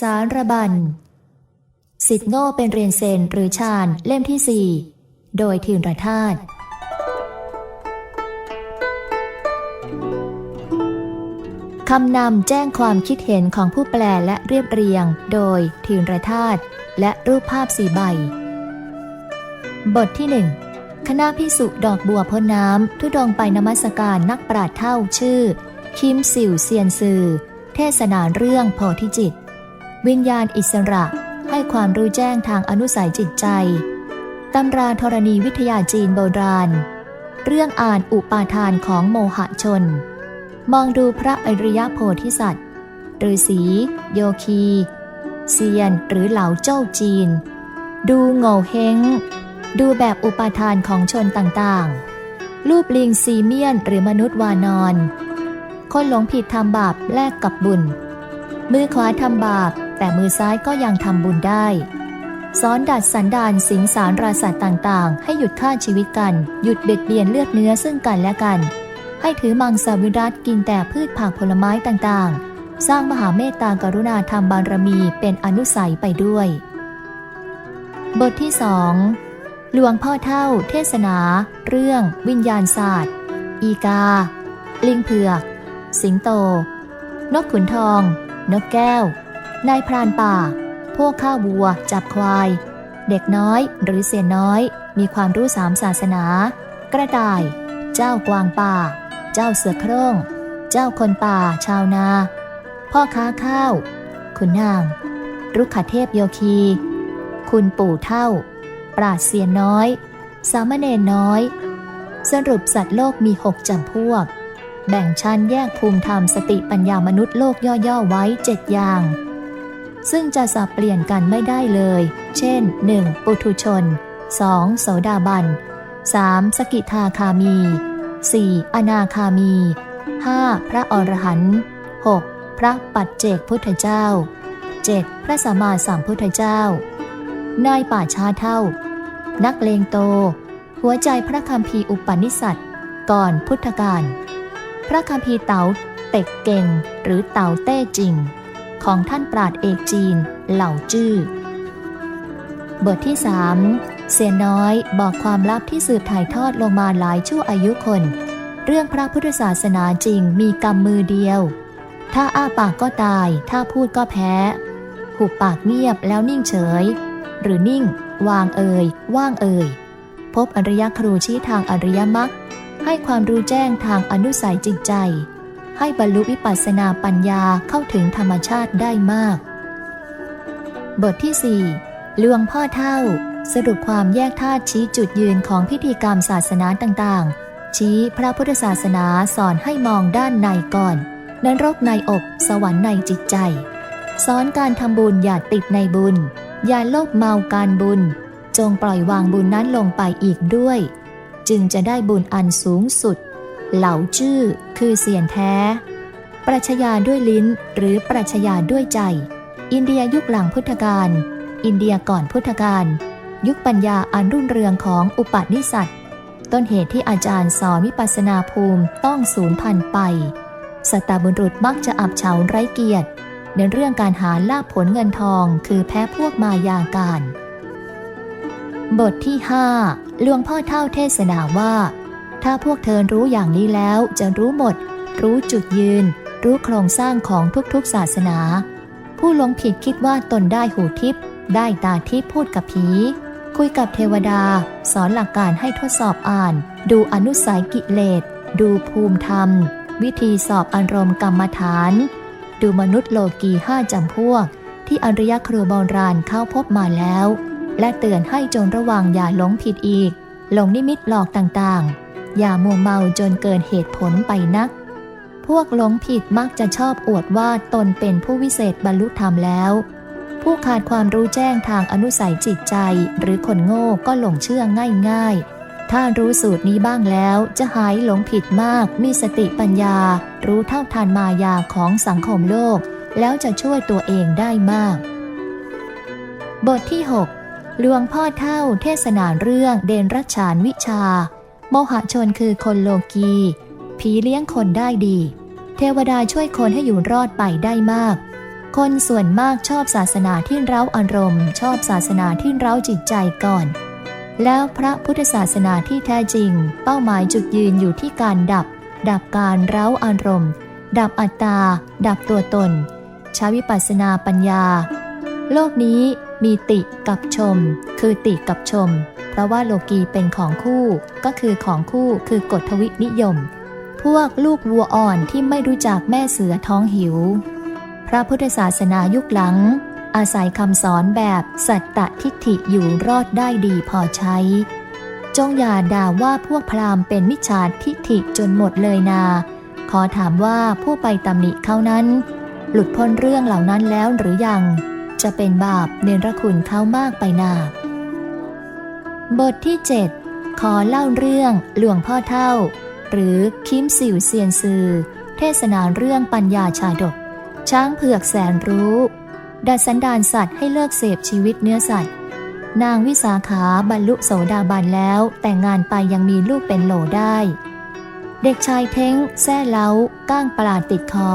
สารบัญ สิทธิ์โง่เป็นเรียนเซนหรือชาญเล่มที่สี่โดยทีนรธาตคำนำแจ้งความคิดเห็นของผู้แปลและเรียบเรียง โดยทีนรธาตและรูปภาพสีใบ บทที่หนึ่งคณะพิสุดอกบัวพ้นน้ำทุดงไปนมัสการนักปราชญ์เท่าชื่อ คิมสิวเซียนซือ เทศนาเรื่องโพธิจิต วิญญาณอิสระให้ความรู้แจ้งทางอนุสัยจิตใจ ตำราธรณีวิทยาจีนโบราณ เรื่องอ่านอุปาทานของโมหะชน มองดูพระอริยโพธิสัตว์ฤาษีโยคี เซียนหรือเหล่าเจ้าจีน ดูโง่เฮงดูแบบอุปาทานของชนต่างๆ รูปลิงซีเมียนหรือมนุษย์วานอน คนหลงผิดทำบาปแลกกับบุญ มือขวาทำบาป แต่มือซ้ายก็ยังทำบุญได้สอนดัดสันดานสิงสารราสัตว์ต่างๆ ให้หยุดฆ่าชีวิตกัน หยุดเบียดเบียนเลือดเนื้อซึ่งกันและกัน ให้ถือมังสวิรัตกินแต่พืชผักผลไม้ต่างๆ สร้างมหาเมตตากรุณาธรรมบารมีเป็นอนุสัยไปด้วย บทที่สองหลวงพ่อเท่า เทศนา เรื่อง วิญญาณศาสตร์ อีกา ลิงเผือก สิงโต นกขุนทอง นกแก้ว นายพรานป่า พวกข้าวัว จับควาย เด็กน้อยหรือเสียน้อย มีความรู้สามศาสนา กระต่าย เจ้ากวางป่า เจ้าเสือโคร่ง เจ้าคนป่าชาวนา พ่อค้าข้าว คุณนาง รุกขเทพโยคี คุณปู่เท่า ปราดเสียนน้อย สามเณรน้อย สรุปสัตว์โลกมีหกจำพวกแบ่งชั้นแยกภูมิธรรมสติปัญญามนุษย์โลกย่อ ๆ ไว้เจ็ดอย่าง ซึ่งจะสับเปลี่ยนกันไม่ได้เลย เช่น 1. ปุถุชน 2. โสดาบัน 3. สกิทาคามี 4. อนาคามี 5. พระอรหันต์ 6. พระปัจเจกพุทธเจ้า 7. พระสัมมาสัมพุทธเจ้านายป่าช้าเท่า นักเลงโต หัวใจพระคัมภีอุปนิสัตก่อนพุทธกาลพระคัมภีเต๋าเต็กเก่งหรือเต๋าเต้จริง ของท่านปราดเอกจีนเหล่าจื้อบทที่สามเสียน้อยบอกความลับที่สืบถ่ายทอดลงมาหลายชั่วอายุคน เรื่องพระพุทธศาสนาจริงมีกำมือเดียว ถ้าอ้าปากก็ตาย ถ้าพูดก็แพ้ หุบปากเงียบแล้วนิ่งเฉย หรือนิ่ง วางเอ่ยว่างเอ่ย พบอริยครูชี้ทางอริยมรรคให้ความรู้แจ้งทางอนุสัยจิตใจ ให้บรรลุวิปัสสนาปัญญาเข้าถึงธรรมชาติได้มาก บทที่สี่หลวงพ่อเท่า สรุปความแยกธาตุชี้จุดยืนของพิธีกรรมศาสนาต่างๆ ชี้พระพุทธศาสนาสอนให้มองด้านในก่อนนรกในอก สวรรค์ในจิตใจ สอนการทำบุญอย่าติดในบุญ อย่าโลภเมาการบุญ จงปล่อยวางบุญนั้นลงไปอีกด้วย จึงจะได้บุญอันสูงสุด เหล่าชื่อคือเสียนแท้ ปรัชญาด้วยลิ้นหรือปรัชญาด้วยใจ อินเดียยุคหลังพุทธกาลอินเดียก่อนพุทธกาลยุคปัญญาอันรุ่งเรืองของอุปนิสัตต้นเหตุที่อาจารย์สอนวิปัสสนาภูมิต้องสูญพันธุ์ไป สตาบุรุษมักจะอับเฉาไร้เกียรติในเรื่องการหาลาภผลเงินทองคือแพ้พวกมายาการ บทที่ห้าหลวงพ่อเท่าเทศนาว่า ถ้าพวกเธอรู้อย่างนี้แล้วจะรู้หมด รู้จุดยืน รู้โครงสร้างของทุกๆศาสนา ผู้หลงผิดคิดว่าตนได้หูทิพย์ได้ตาทิพย์พูดกับผี คุยกับเทวดา สอนหลักการให้ทดสอบอ่าน ดูอนุสัยกิเลส ดูภูมิธรรม วิธีสอบอารมณ์กรรมฐาน ดูมนุษย์โลกีห้าจำพวก ที่อริยครูโบราณเข้าพบมาแล้ว และเตือนให้จงระวังอย่าหลงผิดอีกหลงนิมิตหลอกต่างๆ อย่ามัวเมาจนเกินเหตุผลไปนัก พวกหลงผิดมักจะชอบอวดว่าตนเป็นผู้วิเศษบรรลุธรรมแล้ว ผู้ขาดความรู้แจ้งทางอนุสัยจิตใจ หรือคนโง่ก็หลงเชื่อง่ายๆ ถ้ารู้สูตรนี้บ้างแล้วจะหายหลงผิดมาก มีสติปัญญา รู้เท่าทันมายาของสังคมโลก แล้วจะช่วยตัวเองได้มาก บทที่ 6หลวงพ่อเท่าเทศนาเรื่องเดนรัชานวิชา โมหะชนคือคนโลกี ผีเลี้ยงคนได้ดี เทวดาช่วยคนให้อยู่รอดไปได้มาก คนส่วนมากชอบศาสนาที่เร้าอารมณ์ ชอบศาสนาที่เร้าจิตใจก่อน แล้วพระพุทธศาสนาที่แท้จริง เป้าหมายจุดยืนอยู่ที่การดับ ดับการเร้าอารมณ์ ดับอัตตา ดับตัวตนใช้วิปัสสนาปัญญา โลกนี้มีติกับชม คือติกับชม เพราะว่าโลกีเป็นของคู่ก็คือของคู่คือกฎทวินิยม พวกลูกวัวอ่อนที่ไม่รู้จักแม่เสือท้องหิว พระพุทธศาสนายุคหลัง อาศัยคำสอนแบบสัตตทิฏฐิอยู่รอดได้ดีพอใช้ จงอย่าด่าว่าพวกพราหมณ์เป็นมิจฉาทิฏฐิจนหมดเลยนา ขอถามว่าผู้ไปตำหนิเขานั้น หลุดพ้นเรื่องเหล่านั้นแล้วหรือยัง จะเป็นบาปเนรคุณเขามากไปนา บทที่ 7 ขอเล่าเรื่องหลวงพ่อเท่า หรือคิมสิวเซียนซือ เทศนาเรื่องปัญญาชาดก ช้างเผือกแสนรู้ ดัดสันดานสัตว์ให้เลิกเสพชีวิตเนื้อสัตว์ นางวิสาขาบรรลุโสดาบันแล้วแต่งงานไปยังมีลูกเป็นโหลได้ เด็กชายเท้งแซ่เล้า ก้างปลาดติดคอ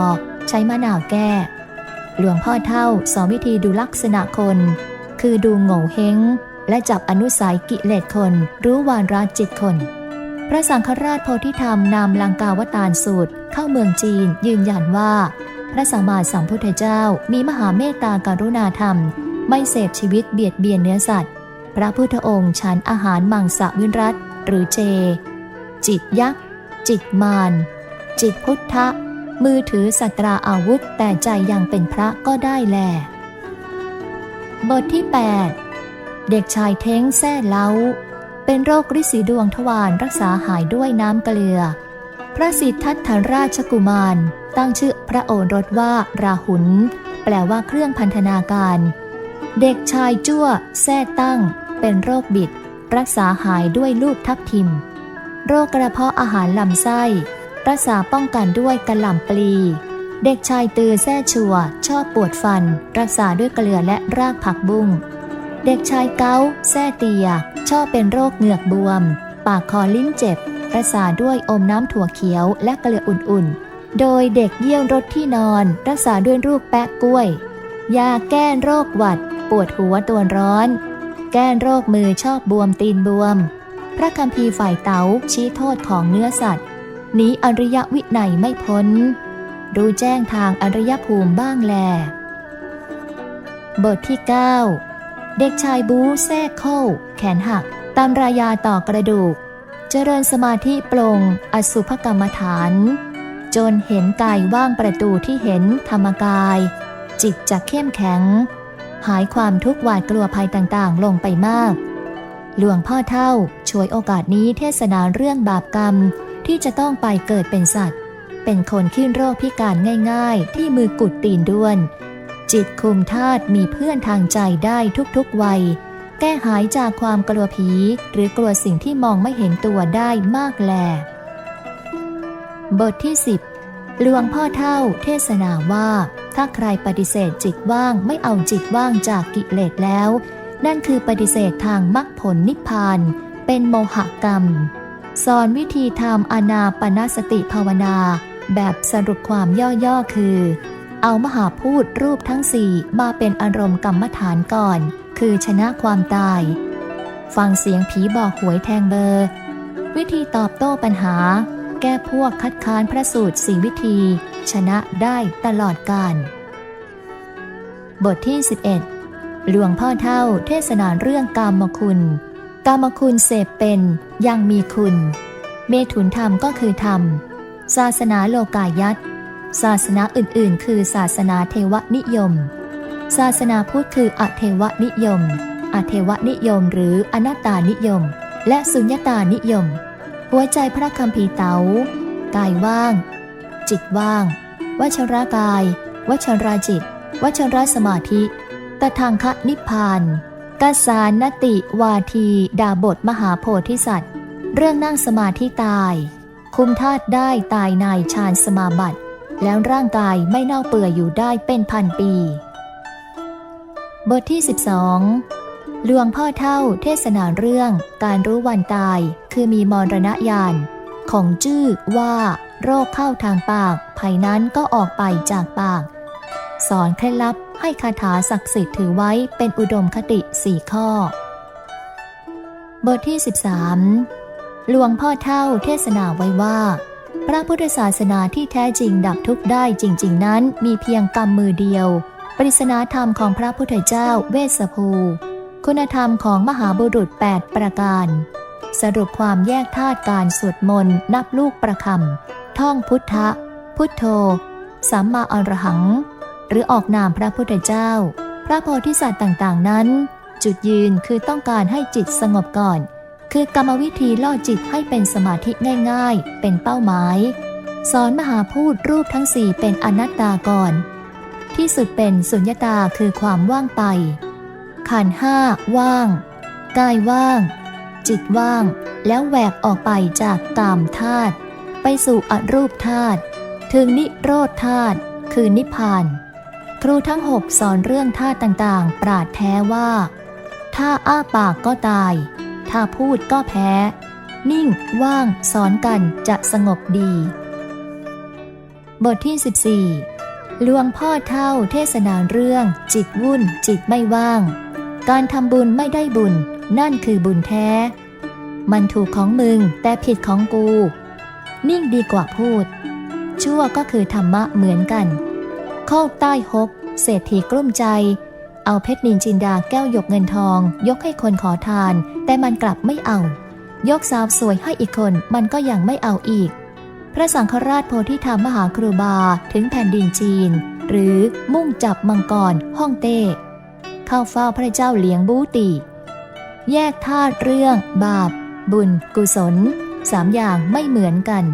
ใช้มะนาวแก้ หลวงพ่อเท่าสอนวิธีดูลักษณะคน คือดูโง่เฮง และจับอนุสัยกิเลสคน รู้วานราจิตคน พระสังฆราชโพธิธรรมนามลังกาวตารสูตร เข้าเมืองจีน ยืนยันว่า พระสัมมาสัมพุทธเจ้ามีมหาเมตตาการุณาธรรม ไม่เสพชีวิตเบียดเบียนเนื้อสัตว์ พระพุทธองค์ฉันอาหารมังสวิรัตหรือเจ จิตยักษ์ จิตมาร จิตพุทธะ มือถือสัตราอาวุธแต่ใจยังเป็นพระก็ได้แล บทที่ 8 เด็กชายเท้งแซ่เล้า เป็นโรคริสีดวงทวารรักษาหายด้วยน้ำเกลือ พระสิทธัตถราชกุมาร ตั้งชื่อพระโอรสว่าราหุลแปลว่าเครื่องพันธนาการ เด็กชายจั่วแซ่ตั้ง เป็นโรคบิด รักษาหายด้วยลูกทับทิม โรคกระเพาะอาหารลำไส้ รักษาป้องกันด้วยกระหล่ำปลีเด็กชายตือแซ่ชัว ชอบปวดฟัน รักษาด้วยเกลือและรากผักบุ้ง เด็กชายเกาแซ่เตีย ชอบเป็นโรคเหงือกบวม ปากคอลิ้นเจ็บรักษาด้วยอมน้ำถั่วเขียวและเกลืออุ่นๆ โดยเด็กเยี่ยวรถที่นอน รักษาด้วยรูปแปะกล้วย ยาแก้โรคหวัด ปวดหัวตัวร้อน แก้โรคมือชอบบวมตีนบวม พระคัมภีร์ฝ่ายเต๋าชี้โทษของเนื้อสัตว์หนีอริยวิไนไม่พ้นรู้แจ้งทางอริยภูมิบ้างแล บทที่ 9 เด็กชายบูแทรกเข้าแขนหัก ตามรายาต่อกระดูก เจริญสมาธิปลง อสุภกรรมฐาน จนเห็นกายว่างประตูที่เห็นธรรมกาย จิตจะเข้มแข็ง หายความทุกข์หวาดกลัวภัยต่างๆ ลงไปมาก หลวงพ่อเท่าช่วยโอกาสนี้เทศนาเรื่องบาปกรรมที่จะต้องไปเกิดเป็นสัตว์ เป็นคนขึ้นโรคพิการง่าย ๆ ที่มือกุดตีนด้วน จิตคุมธาตุมีเพื่อนทางใจได้ทุกๆวัย แก้หายจากความกลัวผี หรือกลัวสิ่งที่มองไม่เห็นตัวได้มากแล บทที่ 10หลวงพ่อเท่าเทศนาว่า ถ้าใครปฏิเสธจิตว่างไม่เอาจิตว่างจากกิเลสแล้ว นั่นคือปฏิเสธทางมรรคผลนิพพาน เป็นโมหกรรม สอนวิธีทำอนาปนสติภาวนา แบบสรุปความย่อๆคือ เอามหาพูดรูปทั้งสี่มาเป็นอารมณ์กรรมฐานก่อน คือชนะความตาย ฟังเสียงผีบอกหวยแทงเบอร์ วิธีตอบโต้ปัญหา แก้พวกคัดค้านพระสูตรสี่วิธี ชนะได้ตลอดกาลบทที่ 11 หลวงพ่อเท่าเทศนาเรื่องกามคุณ กามคุณเสพเป็นยังมีคุณ เมถุนธรรมก็คือธรรม ศาสนาโลกายัต ศาสนาอื่นๆ คือศาสนาเทวนิยม ศาสนาพุทธคืออเทวนิยม อเทวนิยม หรืออนัตตานิยม และสุญญตานิยม หัวใจพระคัมภีร์เตา๋ากายว่าง จิตว่างวชรากายวชราจิตวชรสมาธิตทางคะนิพพานกสานติวาที ดาบทมหาโพธิสัตว์ เรื่องนั่งสมาธิตาย คุมธาตุได้ตายในฌานสมาบัติ แล้วร่างกายไม่เน่าเปื่อยอยู่ได้เป็นพันปี บทที่ 12 หลวงพ่อเท่าเทศนาเรื่องการรู้วันตายคือมีมรณญาณของจื้อว่า โรคเข้าทางปากภัยนั้นก็ออกไปจากปาก สอนเคล็ดลับให้คาถาศักดิ์สิทธิ์ถือไว้เป็นอุดมคติสี่ข้อ บทที่ 13 หลวงพ่อเท่าเทศนาไว้ว่า พระพุทธศาสนาที่แท้จริงดับทุกข์ได้จริง ๆ นั้นมีเพียงกรรมมือเดียว ปริศนาธรรมของพระพุทธเจ้าเวสสภู คุณธรรมของมหาบุรุษ 8 ประการ สรุปความแยกธาตุการสวดมนต์นับลูกประคำท่องพุทธะ พุทโธ สัมมาอรหัง หรือออกนามพระพุทธเจ้า พระโพธิสัตว์ต่างๆนั้น จุดยืนคือต้องการให้จิตสงบก่อน คือกรรมวิธีล่อจิตให้เป็นสมาธิง่ายๆ เป็นเป้าหมาย สอนมหาพูดรูปทั้งสี่เป็นอนัตตาก่อน ที่สุดเป็นสุญญตาคือความว่างไป ขันห้าว่าง กายว่าง จิตว่าง แล้วแหวกออกไปจากกามธาตุไปสู่อรูปธาตุถึงนิโรธธาตุคือนิพพาน ครูทั้งหกสอนเรื่องธาตุต่างๆ ปราดแท้ว่า ถ้าอ้าปากก็ตาย ถ้าพูดก็แพ้ นิ่ง ว่าง สอนกันจะสงบดี บทที่ 14หลวงพ่อเท่าเทศนาเรื่อง จิตวุ่น จิตไม่ว่าง การทำบุญไม่ได้บุญ นั่นคือบุญแท้ มันถูกของมึงแต่ผิดของกู นิ่งดีกว่าพูด ชั่วก็คือธรรมะเหมือนกันโคกใต้ฮกเศรษฐีกลุ้มใจ เอาเพชรนินจินดาแก้วหยกเงินทอง ยกให้คนขอทาน แต่มันกลับไม่เอา ยกสาวสวยให้อีกคนมันก็ยังไม่เอาอีก พระสังฆราชโพธิธรรมมหาครูบาถึงแผ่นดินจีน หรือมุ่งจับมังกรฮ่องเต้ เข้าเฝ้าพระเจ้าเหลียงบูตีแยกธาตุเรื่อง บาป บุญ กุศลสามอย่างไม่เหมือนกัน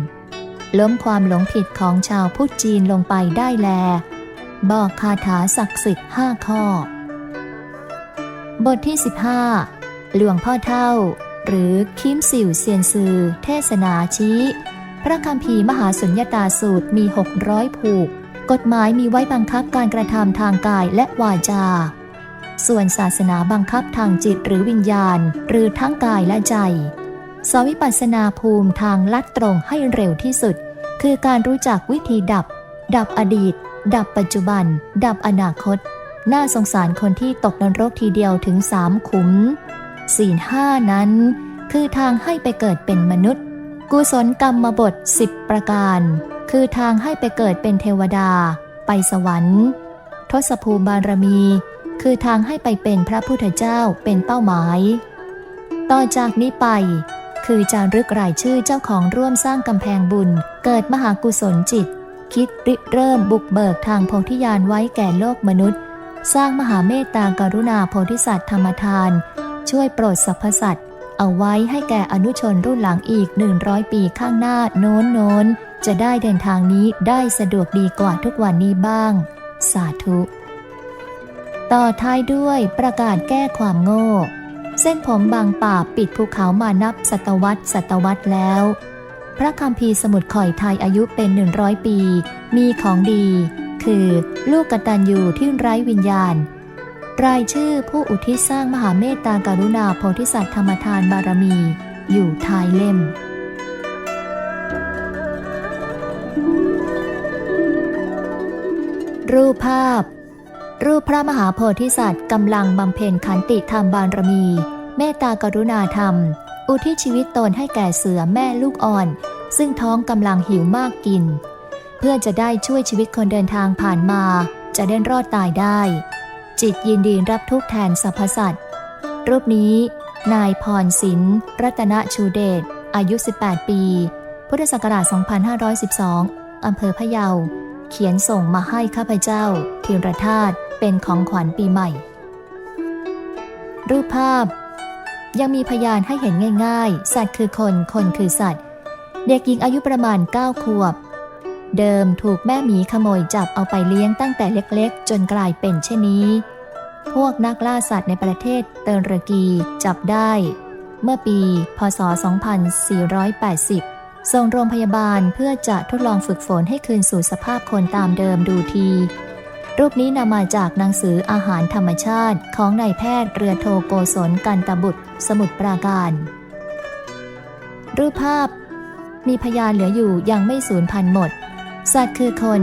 ล้มความหลงผิดของชาวพุทธจีนลงไปได้แล บอกคาถาศักดิ์สิทธิ์ห้าข้อ บทที่ 15 หลวงพ่อเท่า หรือคิมสิวเซียนซือ เทศนาชี้ พระคัมภีร์มหาสุญญตาสูตรมี 600 ผูก กฎหมายมีไว้บังคับการกระทำทางกายและวาจา ส่วนศาสนาบังคับทางจิตหรือวิญญาณ หรือทั้งกายและใจ สวิปัสนาภูมิทางลัดตรงให้เร็วที่สุด คือการรู้จักวิธีดับ ดับอดีต ดับปัจจุบัน ดับอนาคต น่าสงสารคนที่ตกนรกทีเดียวถึงสามขุมศีลห้านั้น คือทางให้ไปเกิดเป็นมนุษย์ กุศลกรรมบทสิบประการ คือทางให้ไปเกิดเป็นเทวดา ไปสวรรค์ ทศภูมิบารมี คือทางให้ไปเป็นพระพุทธเจ้าเป็นเป้าหมาย ต่อจากนี้ไป คือจารึกรายชื่อเจ้าของร่วมสร้างกำแพงบุญ เกิดมหากุศลจิต คิดริเริ่มบุกเบิกทางโพธิญาณไว้แก่โลกมนุษย์ สร้างมหาเมตตากรุณาโพธิสัตว์ธรรมทาน ช่วยโปรดสรรพสัตว์เอาไว้ให้แก่อนุชนรุ่นหลังอีก 100 ปีข้างหน้าโน้นโน้นจะได้เดินทางนี้ได้สะดวกดีกว่าทุกวันนี้บ้าง สาธุ ต่อท้ายด้วยประกาศแก้ความโง่ เส้นผมบางป่าปิดภูเขามานับศตวรรษศตวรรษแล้ว พระคัมภีสมุดข่อยไทยอายุเป็น100ปี มีของดี คือ ลูกกตัญญูที่ไร้วิญญาณ รายชื่อผู้อุทิศสร้างมหาเมตตากรุณาโพธิสัตว์ธรรมทานบารมี อยู่ท้ายเล่ม รูปภาพ รูปพระมหาโพธิสัตว์กำลังบำเพ็ญขันติธรรมบารมี เมตตากรุณาธรรม อุทิศชีวิตตนให้แก่เสือแม่ลูกอ่อน ซึ่งท้องกำลังหิวมากกิน พื่อจะได้ช่วยชีวิตคนเดินทางผ่านมา จะได้รอดตายได้ จิตยินดีรับทุกแทนสรรพสัตว์รูปนี้ นายพรศิลป์รัตนชูเดชอายุ 18 ปี พุทธศักราช 2512 อำเภอพะเยา เขียนส่งมาให้ข้าพเจ้าธีรธาตเป็นของขวัญปีใหม่ รูปภาพ ยังมีพยานให้เห็นง่าย ๆ สัตว์คือคน คนคือสัตว์ เด็กหญิงอายุประมาณ 9 ขวบ เดิมถูกแม่หมีขโมยจับเอาไปเลี้ยงตั้งแต่เล็กๆ จนกลายเป็นเช่นนี้ พวกนักล่าสัตว์ในประเทศเตอร์รกีจับได้ เมื่อปี พศ 2480 ส่งโรงพยาบาลเพื่อจะทดลองฝึกฝนให้คืนสู่สภาพคนตามเดิมดูที รูปนี้นำมาจากหนังสืออาหารธรรมชาติของนายแพทย์เรือโทโกศลกันตบุตร สมุทรปราการ รูปภาพ มีพยานเหลืออยู่ยังไม่สูญพันธุ์หมด สัตว์คือคน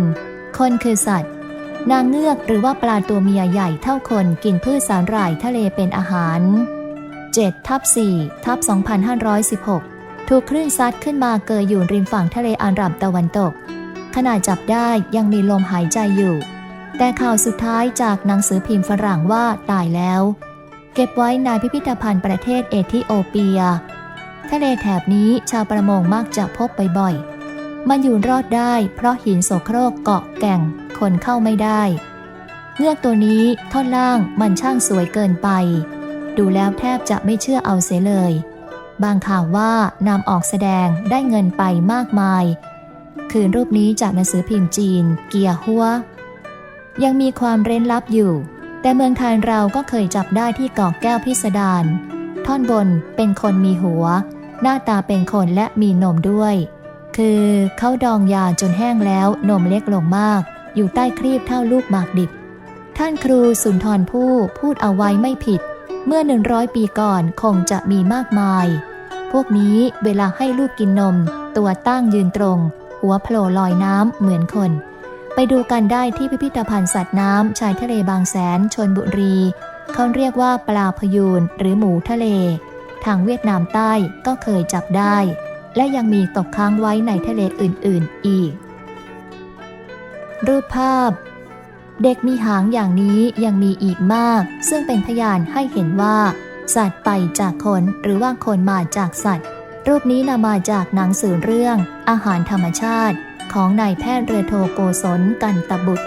คนคือสัตว์ นางเงือกหรือว่าปลาตัวเมียใหญ่เท่าคนกินพืชสาหร่ายทะเลเป็นอาหาร7ทับ4ทับ2516 ถูกคลื่นซัดขึ้นมาเกยอยู่ริมฝั่งทะเลอาหรับตะวันตก ขณะจับได้ยังมีลมหายใจอยู่ แต่ข่าวสุดท้ายจากหนังสือพิมพ์ฝรั่งว่าตายแล้ว เก็บไว้ในพิพิธภัณฑ์ประเทศเอธิโอเปีย ทะเลแถบนี้ชาวประมงมักจะพบบ่อยๆ มันอยู่รอดได้เพราะหินโสโครกเกาะแก่ง คนเข้าไม่ได้ เงือกตัวนี้ท่อนล่างมันช่างสวยเกินไป ดูแล้วแทบจะไม่เชื่อเอาเสียเลย บางข่าวว่านำออกแสดงได้เงินไปมากมาย คืนรูปนี้จากหนังสือพิมพ์จีน เกียหัว ยังมีความเร้นลับอยู่ แต่เมืองไทยเราก็เคยจับได้ที่เกาะแก้วพิสดารท่อนบนเป็นคนมีหัว หน้าตาเป็นคนและมีนมด้วย คือเขาดองยาจนแห้งแล้วนมเล็กลงมาก อยู่ใต้ครีบเท่าลูกหมากดิบ ท่านครูสุนทรภู่พูดเอาไว้ไม่ผิด เมื่อหนึ่งร้อยปีก่อนคงจะมีมากมาย พวกนี้เวลาให้ลูกกินนม ตัวตั้งยืนตรง หัวโผล่ลอยน้ำเหมือนคน ไปดูกันได้ที่พิพิธภัณฑ์สัตว์น้ำชายทะเลบางแสนชนบุรีเขาเรียกว่าปลาพยูนหรือหมูทะเล ทางเวียดนามใต้ก็เคยจับได้ และยังมีตกค้างไว้ในทะเลอื่นๆอีก รูปภาพ เด็กมีหางอย่างนี้ยังมีอีกมาก ซึ่งเป็นพยานให้เห็นว่า สัตว์ไปจากคนหรือว่าคนมาจากสัตว์ รูปนี้นำมาจากหนังสือเรื่อง อาหารธรรมชาติ ของนายแพทย์เรือโทโกศลกันตบุตร